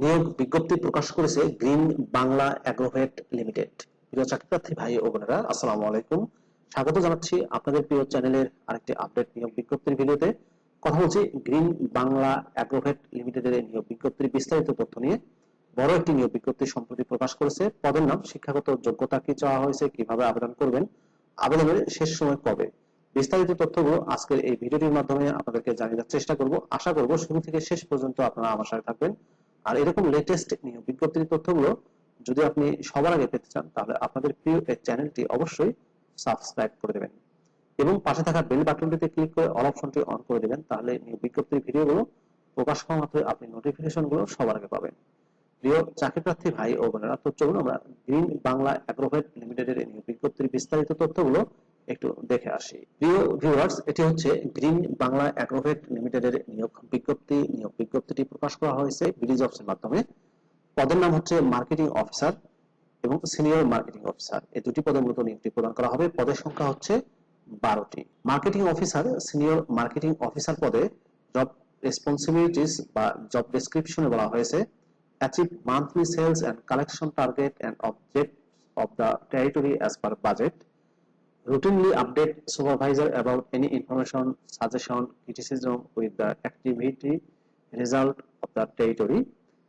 নিয়োগ বিজ্ঞপ্তি প্রকাশ করেছে গ্রিন বাংলা অ্যাগ্রোভেট লিমিটেড। প্রিয় চাকরিপ্রার্থী ভাই ও বোনেরা, আসসালামু আলাইকুম। স্বাগত জানাচ্ছি আপনাদের প্রিয় চ্যানেলের আরেকটি আপডেট নিয়োগ বিজ্ঞপ্তির ভিডিওতে। কথা বলছি গ্রিন বাংলা অ্যাগ্রোভেট লিমিটেডের নিয়োগ বিজ্ঞপ্তির বিস্তারিত তথ্য নিয়ে। বড় একটি নিয়োগ বিজ্ঞপ্তি সম্প্রতি প্রকাশ করেছে। পদের নাম, শিক্ষাগত যোগ্যতা কি চাওয়া হয়েছে, কীভাবে আবেদন করবেন, আবেদনের শেষ সময় কবে? বিস্তারিত তথ্যগুলো আজকের এই ভিডিওটির মাধ্যমে আপনাদেরকে জানিয়ে দেওয়ার চেষ্টা করব। আশা করব শুরু থেকে শেষ পর্যন্ত আপনারা আমার সাথে থাকবেন। আর এরকম লেটেস্ট বিজ্ঞপ্তির তথ্যগুলো যদি আপনি সবার আগে পেতে চান, তাহলে আপনাদের প্রিয় এই চ্যানেলটি অবশ্যই সাবস্ক্রাইব করে দেবেন। এবং পাশে থাকা বেল বাটনটিতে ক্লিক করে অল অপশনটি অন করে দেবেন, তাহলে নিয়োগ বিজ্ঞপ্তির ভিডিওগুলো প্রকাশ হওয়া মাত্র আপনি নোটিফিকেশনগুলো সবার আগে পাবেন। প্রিয় চাকরি প্রার্থী ভাই ও বোনেরা তো চলুন আমরা গ্রিন বাংলা অ্যাগ্রোভেট লিমিটেডের নিয়োগ বিজ্ঞপ্তির বিস্তারিত তথ্যগুলো একটু দেখে আসি। প্রিয় ভিউয়ার্স এটি হচ্ছে গ্রিন বাংলা অ্যাগ্রোভেট লিমিটেডের নিয়োগ বিজ্ঞপ্তি। নিয়োগ বিজ্ঞপ্তিটি প্রকাশ করা হয়েছে বিডি অফিসের মাধ্যমে। পদের নাম হচ্ছে মার্কেটিং অফিসার এবং সিনিয়র মার্কেটিং অফিসার। এই দুটি পদের মতো নিয়োগটি প্রদান করা হবে। পদের সংখ্যা হচ্ছে বারোটি। Marketing officer, senior marketing officer পদে জব রেসপন্সিবিলিটিস বা জব ডেসক্রিপশনে বলা হয়েছে। Achieve monthly sales and collection target and object of the territory as per budget routinely update supervisor about any information, suggestion, criticism with the activity result of the territory,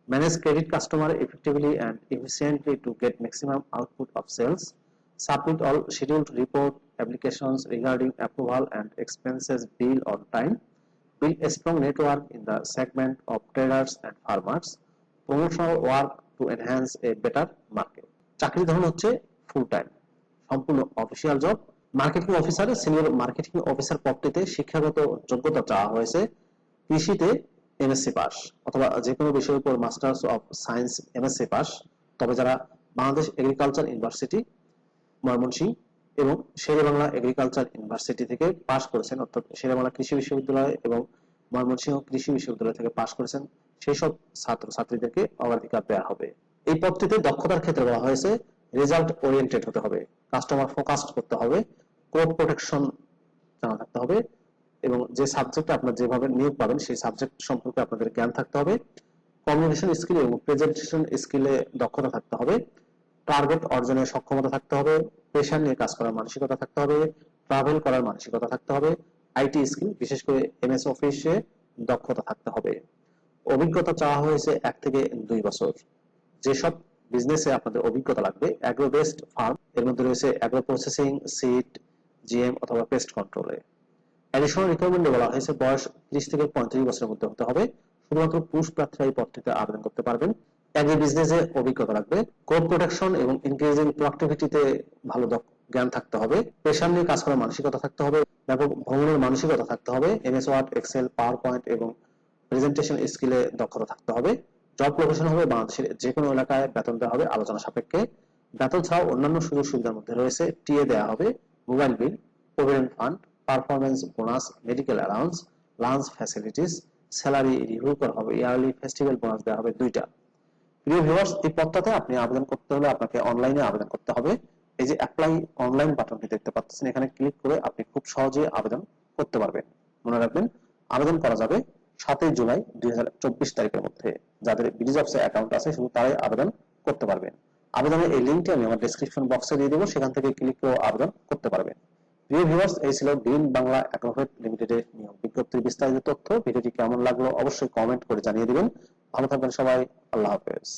manage credit customer effectively and efficiently to get maximum output of sales, submit all scheduled report applications regarding approval and expenses bill on time, build a strong network in the segment of traders and farmers, promotional work to enhance a better market. চাকরি ধরন হচ্ছে full time সম্পূর্ণ official job marketing officer senior marketing officer পদটিতে শিক্ষাগত যোগ্যতা চাওয়া হয়েছে। কৃষিতে MSc pass অথবা যে কোনো বিষয়ের উপর masters of science MSc pass তবে যারা বাংলাদেশ এগ্রিকালচার ইউনিভার্সিটি ময়মনসিংহ এবং শেরেবাংলা এগ্রিকালচার ইউনিভার্সিটি থেকে পাশ করেছেন, অর্থাৎ শেরে বাংলা কৃষি বিশ্ববিদ্যালয় এবং ময়মনসিংহ কৃষি বিশ্ববিদ্যালয় থেকে পাশ করেছেন সেই সব ছাত্র ছাত্রীদেরকে অগ্রাধিকার দেওয়া হবে। এই পদটিতে দক্ষতার ক্ষেত্রে বলা হয়েছে রেজাল্ট ওরিয়েন্টেড হতে হবে কাস্টমার ফোকাসড করতে হবে কোড প্রোটেকশন জানা থাকতে হবে এবং যে সাবজেক্টে আপনার যেভাবে নিয়োগ পাবেন সেই সাবজেক্ট সম্পর্কে আপনাদের জ্ঞান থাকতে হবে কমিউনিকেশন স্কিল এবং প্রেজেন্টেশন স্কিলে দক্ষতা থাকতে হবে টার্গেট অর্জনের সক্ষমতা থাকতে হবে পেশা নিয়ে কাজ করার মানসিকতা থাকতে হবে ট্রাভেল করার মানসিকতা থাকতে হবে আইটি স্কিল বিশেষ করে এমএস অফিসে দক্ষতা থাকতে হবে। অভিজ্ঞতা চাওয়া হয়েছে এক থেকে দুই বছর। যেসব বিজনেসে আপনাদের অভিজ্ঞতা লাগবে। অ্যাগ্রো বেসড ফার্ম এর মধ্যে রয়েছে অ্যাগ্রো প্রসেসিং সিড জিএম অথবা পেস্ট কন্ট্রোলে অ্যাডিশনাল রিকোয়ারমেন্টে বলা হয়েছে, বয়স 30 থেকে 35 বছরের মধ্যে হতে হবে। শুধুমাত্র পুরুষ প্রার্থীরা এই পদটিতে আবেদন করতে পারবেন। অ্যাগ্রি বিজনেসে অভিজ্ঞতা লাগবে। কোড প্রোটেকশন এবং ইনক্রিজিং প্রোডাক্টিভিটিতে ভালো জ্ঞান থাকতে হবে। পেশা নিয়ে কাজ করার মানসিকতা থাকতে হবে। ব্যাপক ভ্রমণের মানসিকতা থাকতে হবে। MS Word Excel PowerPoint এবং প্রেজেন্টেশন স্কিলে দক্ষতা থাকতে হবে। জব লোকেশন হবে, বাংলাদেশের যে কোনো এলাকায় বেতন দেওয়া হবে। আলোচনা সাপেক্ষে বেতন ছাড়াও অন্যান্য সুযোগ সুবিধার মধ্যে রয়েছে। টিএ দেওয়া হবে, mobile bill, provident fund performance bonus, medical allowance, lunch facilities, salary review করা হবে, ইয়ারলি ফেস্টিভ্যাল বোনাস দেওয়া হবে দুইটা। প্রিয় ভিউয়ার্স, এই পদটাতে আপনি আবেদন করতে হলে আপনাকে অনলাইনে আবেদন করতে হবে। এই যে অ্যাপ্লাই অনলাইন বাটনটি দেখতে পাচ্ছেন, এখানে ক্লিক করে আপনি খুব সহজে আবেদন করতে পারবেন। মনে রাখবেন, আবেদন করা যাবে। সাতই জুলাই দুই হাজার চব্বিশ তারিখের মধ্যে যাদের বিডি অফিসে অ্যাকাউন্ট আছে, শুধু তারাই আবেদন করতে পারবেন আবেদনের এই লিঙ্কটি আমি আমার ডিসক্রিপশন বক্সে দিয়ে দেবো, সেখান থেকে ক্লিক করে আবেদন করতে পারবেন প্রিয় ভিউয়ার্স এই ছিল গ্রিন বাংলা অ্যাগ্রোভেট লিমিটেডের নিয়োগ বিজ্ঞপ্তির বিস্তারিত তথ্য। ভিডিওটি কেমন লাগল অবশ্যই কমেন্ট করে জানিয়ে দিবেন। ভালো থাকবেন সবাই, আল্লাহ হাফেজ।